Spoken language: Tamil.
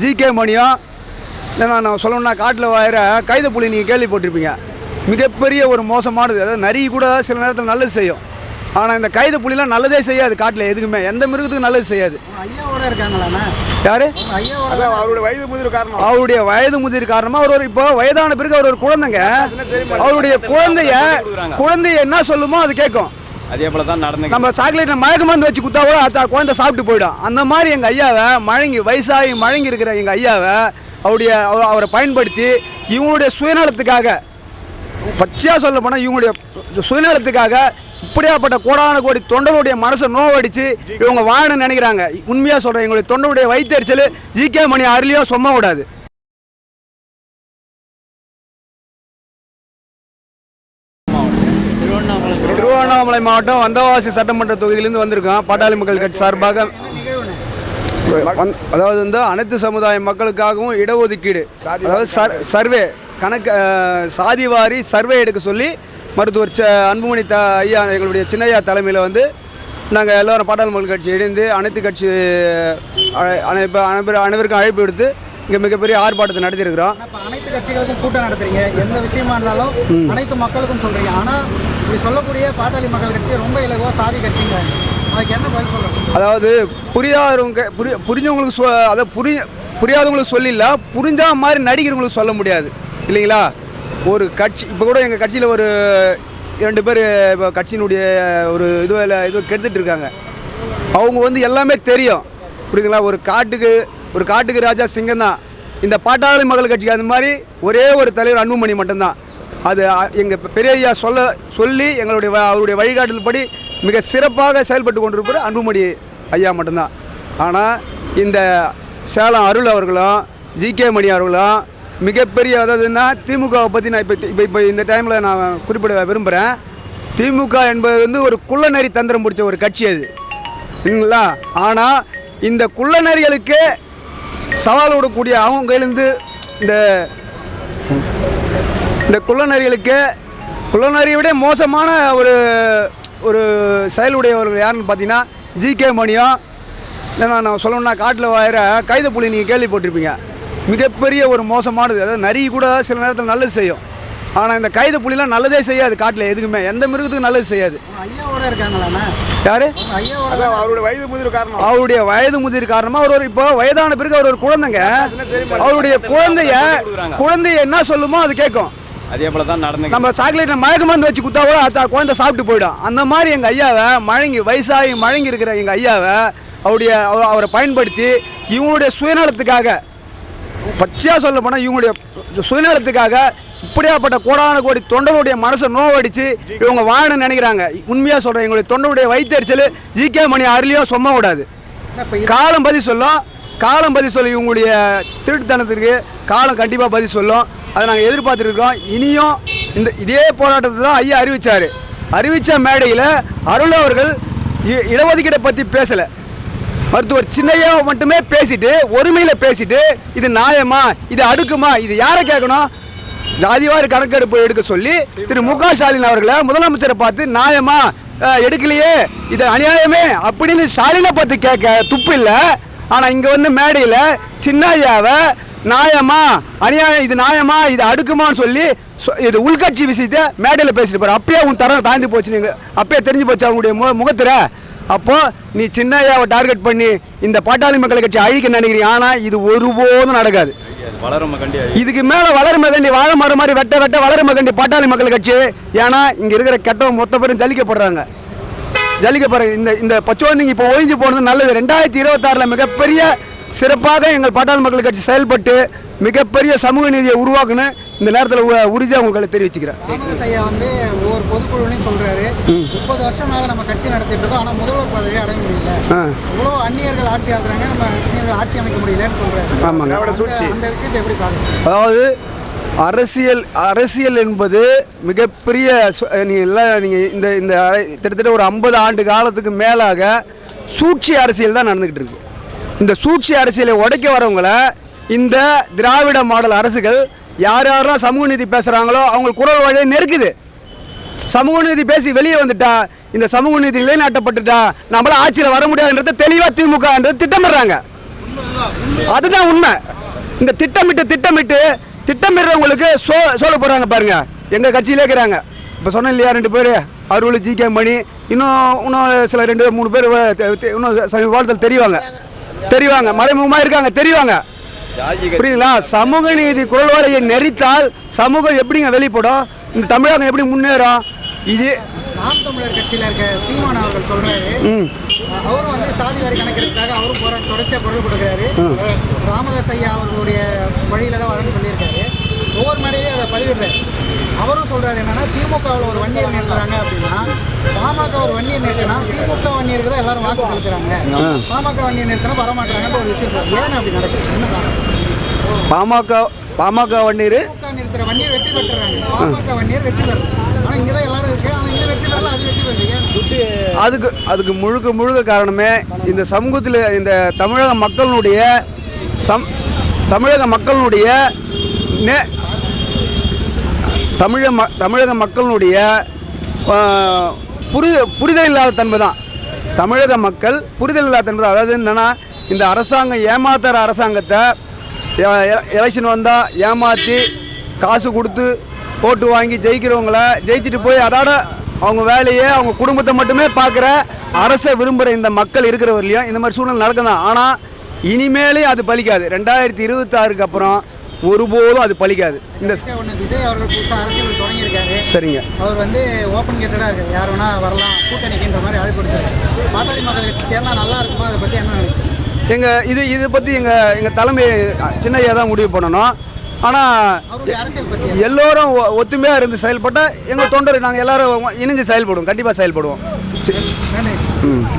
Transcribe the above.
ஜிகே மணியும் இல்லைன்னா நான் சொல்லணும்னா காட்டில் வாயிற கைத புலி நீங்கள் கேள்விப்பட்டிருப்பீங்க. மிகப்பெரிய ஒரு மோசமானது. அதாவது நரி கூட சில நேரத்தில் நல்லது செய்யும். ஆனால் இந்த கைத புலிலாம் நல்லதே செய்யாது காட்டில் எதுக்குமே. எந்த மிருகத்துக்கும் நல்லது செய்யாது. யாரு? அவருடைய வயது முதிர் காரணம். அவருடைய வயது முதிர் காரணமாக அவர் ஒரு இப்போ வயதான பிறகு அவர் ஒரு குழந்தைங்க. அவருடைய குழந்தைய குழந்தைய என்ன சொல்லுமோ அது கேட்கும். அதே போல தான் நடந்து நம்ம சாக்லேட் மயக்க மருந்து வச்சு குத்தா கூட அது குழந்தை சாப்பிட்டு போயிடும். அந்த மாதிரி எங்கள் ஐயாவை மழங்கி வயசாகி மழங்கி இருக்கிற எங்கள் ஐயாவை அவருடைய அவரை பயன்படுத்தி இவங்களுடைய சுயநலத்துக்காக பச்சையாக சொல்ல போனால் இவங்களுடைய சுயநலத்துக்காக இப்படியாப்பட்ட கோடான கோடி தொண்டருடைய மனசை நோவடிச்சு இவங்க வாழணும்னு நினைக்கிறாங்க. உண்மையாக சொல்கிறேன் எங்களுடைய தொண்டருடைய வயிற்றுச்சல் ஜிகே மணி அருளியோ சொம்ம விடாது திருவண்ணாமலை மாவட்டம் வந்தவாசி சட்டமன்ற தொகுதியிலிருந்து வந்திருக்கோம் பாட்டாளி மக்கள் கட்சி சார்பாக. அதாவது வந்து அனைத்து சமுதாய மக்களுக்காகவும் இடஒதுக்கீடு அதாவது சர் சர்வே கணக்கு சாதிவாரி சர்வே எடுக்க சொல்லி மருத்துவர் ச அன்புமணி த ஐயா எங்களுடைய சின்னையா தலைமையில் வந்து நாங்கள் எல்லோரும் பாட்டாளி மக்கள் கட்சி இணைந்து அனைத்து கட்சி அனைப்பு அனைவரும் அனைவருக்கும் அழைப்பு எடுத்து இங்கே மிகப்பெரிய ஆர்ப்பாட்டத்தை நடத்தியிருக்கிறோம். அனைத்து கட்சிகளுக்கும் கூட்டம் நடத்துறீங்க. எந்த விஷயமா இருந்தாலும் அனைத்து மக்களுக்கும் சொல்றீங்க. ஆனா இப்படி சொல்லக்கூடிய பாட்டாளி மக்கள் கட்சி ரொம்ப இலகுவா சாதி கட்சிங்க அதுக்கு என்ன பதில் சொல்றீங்க அதாவது புரியாதவங்க புரிய புரிஞ்சவங்களுக்கு சொ அதை புரிய புரியாதவங்களுக்கு சொல்லிடல புரிஞ்சா மாதிரி நடிகர்களுக்கு சொல்ல முடியாது. இல்லைங்களா? ஒரு கட்சி இப்போ கூட எங்கள் கட்சியில் ஒரு இரண்டு பேர் இப்போ கட்சியினுடைய ஒரு இதுவில் இது கெடுத்துட்டு இருக்காங்க. அவங்க வந்து எல்லாமே தெரியும். புரியுதுங்களா? ஒரு காட்டுக்கு ஒரு காட்டுக்கு ராஜா சிங்கம் தான் இந்த பாட்டாளி மக்கள் கட்சிக்கு அந்த மாதிரி ஒரே ஒரு தலைவர் அன்புமணி மட்டும்தான். அது எங்கள் பெரியய்யா சொல்ல சொல்லி எங்களுடைய வ- அவருடைய வழிகாட்டுதல் படி மிக சிறப்பாக செயல்பட்டு கொண்டிருப்பது அன்புமணி ஐயா மட்டும்தான். ஆனால் இந்த சேலம் அருள் அவர்களும் ஜிகே மணி அவர்களும் மிகப்பெரிய அதாவதுன்னா திமுகவை பற்றி நான் இப்போ இப்போ இப்போ இந்த டைமில் நான் குறிப்பிட விரும்புகிறேன் திமுக என்பது வந்து ஒரு குள்ளநெறி தந்திரம் பிடிச்ச ஒரு கட்சி அது. இல்லைங்களா? ஆனால் இந்த குள்ளநரிகளுக்கு சவால் விடக்கூடிய அவங்க கையிலேருந்து இந்த இந்த குள்ளநரிகளுக்கு குள்ளநரியை விட மோசமான ஒரு ஒரு செயலுடையவர்கள் யாருன்னு பார்த்தீங்கன்னா ஜிகே மணியும் இல்லைன்னா நான் சொல்லணும்னா காட்டில் வாயிற கைத புலி நீங்கள் கேள்விப்பட்டிருப்பீங்க. மிகப்பெரிய ஒரு மோசமானது. அதாவது நரி கூட சில நேரத்தில் நல்லது செய்யும். ஆனால் இந்த கைத புலிலாம் நல்லதே செய்யாது காட்டில் எதுக்குமே. எந்த மிருகத்துக்கும் நல்லது செய்யாது. யாரு? அவருடைய வயது முதிர் காரணம். அவருடைய வயது முதிர் காரணமாக அவர் ஒரு இப்போ வயதான பிறகு அவர் ஒரு குழந்தைங்க. அவருடைய குழந்தைய குழந்தைய என்ன சொல்லுமோ அது கேட்கும். அதே போல தான் நடந்து நம்ம சாக்லேட்டை மயக்க மருந்து வச்சு குத்தா கூட குழந்தை சாப்பிட்டு போயிடும். அந்த மாதிரி எங்கள் ஐயாவை மழங்கி வயசாகி மழங்கி இருக்கிற எங்கள் ஐயாவை அவருடைய அவரை பயன்படுத்தி இவங்களுடைய சுயநலத்துக்காக பச்சையாக சொல்ல போனால் இவங்களுடைய சுயநலத்துக்காக இப்படியாப்பட்ட கோடான கோடி தொண்டருடைய மனசை நோவடிச்சு இவங்க வாழணும்னு நினைக்கிறாங்க. உண்மையாக சொல்கிறேன் எங்களுடைய தொண்டருடைய வயிற்றுச்சல் ஜிகே மணி அருளியோ சொம்ம விடாது காலம் பதில் சொல்லும் காலம் பதில் சொல்லும் இவங்களுடைய திருட்டுத்தனத்திற்கு காலம் கண்டிப்பாக பதில் சொல்லும். அதை நாங்கள் எதிர்பார்த்துருக்கோம் இனியும் இந்த இதே போராட்டத்தை தான் ஐயா அறிவிச்சார். அறிவித்த மேடையில் அருள் அவர்கள் இ- இடஒதுக்கீடை பற்றி பேசலை. மருத்துவர் சின்னையா மட்டுமே பேசிட்டு ஒருமையில் பேசிட்டு இது நியாயமா இது அடுக்குமா இது யாரை கேட்கணும்? ஜாதிவாரி கணக்கெடுப்பு எடுக்க சொல்லி திரு மு க ஸ்டாலின் அவர்களை முதலமைச்சரை பார்த்து நியாயமா எடுக்கலையே இது அநியாயமே அப்படின்னு ஸ்டாலினை பார்த்து கேட்க துப்பு இல்லை. ஆனால் இங்கே வந்து மேடையில் சின்ன ஐயாவை நியாயமா? அநியாயம் இது நியாயமா? இது அடுக்குமான்னு சொல்லி இது உள்கட்சி விஷயத்தை மேடையில் பேசிட்டு போற அப்பயே உன் தரம் தாண்டி போச்சு நீங்கள் அப்பயே தெரிஞ்சு போச்சு அவங்களுடைய மு முகத்தில். அப்போ நீ சின்ன ஐயாவை டார்கெட் பண்ணி இந்த பாட்டாளி மக்கள் கட்சி அழிக்க நினைக்கிறீங்க. ஆனால் இது ஒருபோதும் நடக்காது. இதுக்கு மேலே வளரும் மகண்டி வாழை மரம் மாதிரி வெட்ட வெட்ட வளரும் மகண்டி பாட்டாளி மக்கள் கட்சி. ஏன்னா இங்கே இருக்கிற கெட்டவங்க மொத்த பேரும் ஜலிக்கப்படுறாங்க. ஜல்லிக்கப்படுறாங்க இந்த இந்த பச்சோந்திங்க இப்போ ஒழிஞ்சு போனது நல்லது. ரெண்டாயிரத்தி இருபத்தாறில் மிகப்பெரிய சிறப்பாக எங்கள் பாட்டாளி மக்கள் கட்சி செயல்பட்டு மிகப்பெரிய சமூக நீதியை உருவாக்குன்னு இந்த நேரத்தில் உறுதியாக உங்களுக்கு தெரிவிச்சுக்கிறேன். ஐயா வந்து ஒவ்வொரு பொதுக்குழுலையும் சொல்றாரு. முப்பது வருஷமாக நம்ம கட்சி நடத்திட்டு இருக்கோம். ஆனா முதல்வர் பதவியை அடைய முடியல. இவ்வளோ அந்நியர்கள் ஆட்சி ஆகுறாங்க. நம்ம அந்நியர்கள் ஆட்சி அமைக்க முடியலன்னு சொல்றாரு. ஆமாங்க. அந்த- அந்த விஷயத்தை எப்படி பாக்குறீங்க? அதாவது அரசியல் அரசியல் என்பது மிகப்பெரிய சு- நீங்க எல்லாம் நீங்கள் இந்த இந்த கிட்டத்தட்ட ஒரு ஐம்பது ஆண்டு காலத்துக்கு மேலாக சூழ்ச்சி அரசியல் தான் நடந்துக்கிட்டு இருக்கு. இந்த சூழ்ச்சி அரசியலை உடைக்க வரவங்களை இந்த திராவிட மாடல் அரசுகள் யார் யாரெல்லாம் சமூக நீதி பேசுகிறாங்களோ அவங்க குரல் வழியை நெருக்குது. சமூக நீதி பேசி வெளியே வந்துட்டா இந்த சமூக நீதி நிலைநாட்டப்பட்டுட்டா நம்மளால் ஆட்சியில் வர முடியாதுன்றத தெளிவாக திமுகன்றது திட்டமிடுறாங்க. அதுதான் உண்மை. இந்த திட்டமிட்டு திட்டமிட்டு திட்டமிடுறவங்களுக்கு சோ சோழ போடுறாங்க பாருங்க. எங்கள் கட்சியிலே இருக்கிறாங்க. இப்போ சொன்னேன் இல்லையா ரெண்டு பேர் அருள் ஜி கே மணி இன்னும் இன்னும் சில ரெண்டு மூணு பேர் இன்னும் வாழ்த்தல் தெரிவாங்க. தெரிவாங்க மறைமுகமாக இருக்காங்க தெரிவாங்க புரியுதுங்களா? சமூக நீதி குரல் வலையை நெறித்தால் சமூகம் எப்படிங்க வெளிப்படும்? இந்த தமிழகம் எப்படி முன்னேறும்? இது நாம் தமிழர் கட்சியில இருக்க சீமான் அவர்கள் சொல்றாரு. ம். அவரும் வந்து சாதி வாரி கணக்கெடுப்புக்காக அவரும் போராட்டம் தொடர்ச்சியா குரல் கொடுக்குறாரு. ராமதாஸ் ஐயா அவர்களுடைய வழியில தான் சொல்லியிருக்காரு. ஒவ்வொரு மேடையிலையும் அதை பதிவிடுறாரு. அவரும் சொல்றாரு என்னன்னா திமுகவில் ஒரு வன்னியர் நிறுத்துறாங்க அப்படின்னா பாமக ஒரு வன்னியர் நிறுத்தினா திமுக வன்னியருக்கு தான் எல்லாரும் வாக்கு செலுத்துறாங்க. பாமக வன்னியர் நிறுத்தினா வரமாட்டாங்கன்ற ஒரு விஷயம். ஏன் அப்படி நடக்குது? என்ன பாமக பாமக திமுக நிறுத்துற வன்னியர் வெற்றி பெற்றுறாங்க பாமக வன்னியர் வெற்றி பெறும் ஆனா இங்க தான் எல்லாரும் இருக்கு. ஆனா இந்த வெற்றி பெறல அது வெற்றி ஏன் அதுக்கு அதுக்கு முழுக்க முழுக்க காரணமே இந்த சமூகத்தில் இந்த தமிழக மக்களுடைய சம் தமிழக மக்களுடைய நே தமிழக ம தமிழக மக்களுடைய புரி புரிதல் இல்லாத தன்மை தான். தமிழக மக்கள் புரிதல் இல்லாத அதாவது என்னென்னா இந்த அரசாங்கம் ஏமாத்துற அரசாங்கத்தை எலெக்ஷன் வந்தால் ஏமாற்றி காசு கொடுத்து ஓட்டு வாங்கி ஜெயிக்கிறவங்கள ஜெயிச்சுட்டு போய் அதோட அவங்க வேலையை அவங்க குடும்பத்தை மட்டுமே பார்க்குற அரசை விரும்புகிற இந்த மக்கள் இருக்கிறவர்களையும் இந்த மாதிரி சூழ்நிலை நடக்கணும் ஆனால் இனிமேலே அது பலிக்காது. ரெண்டாயிரத்தி இருபத்தாறுக்கு அப்புறம் ஒருபோதும் அது பலிக்காது இந்த விஜய் அவர்கள் புதுசாக அரசியல் தொடங்கியிருக்காரு. சரிங்க. அவர் வந்து ஓப்பன் கேட்டடாக இருக்காரு. யார் வேணா வரலாம் கூட்டணிக்குன்ற மாதிரி அழைப்பு கொடுத்தாரு பாட்டாளி மக்கள் கட்சி சேர்ந்தா நல்லா இருக்குமா? அதை பற்றி என்ன? எங்கள் இது இதை பற்றி எங்கள் எங்கள் தலைமை சின்னையா தான் முடிவு பண்ணணும். ஆனால் எல்லோரும் ஒத்துமையாக இருந்து செயல்பட்டால் எங்கள் தொண்டர் நாங்கள் எல்லாரும் இணைஞ்சு செயல்படுவோம். கண்டிப்பாக செயல்படுவோம். ம்.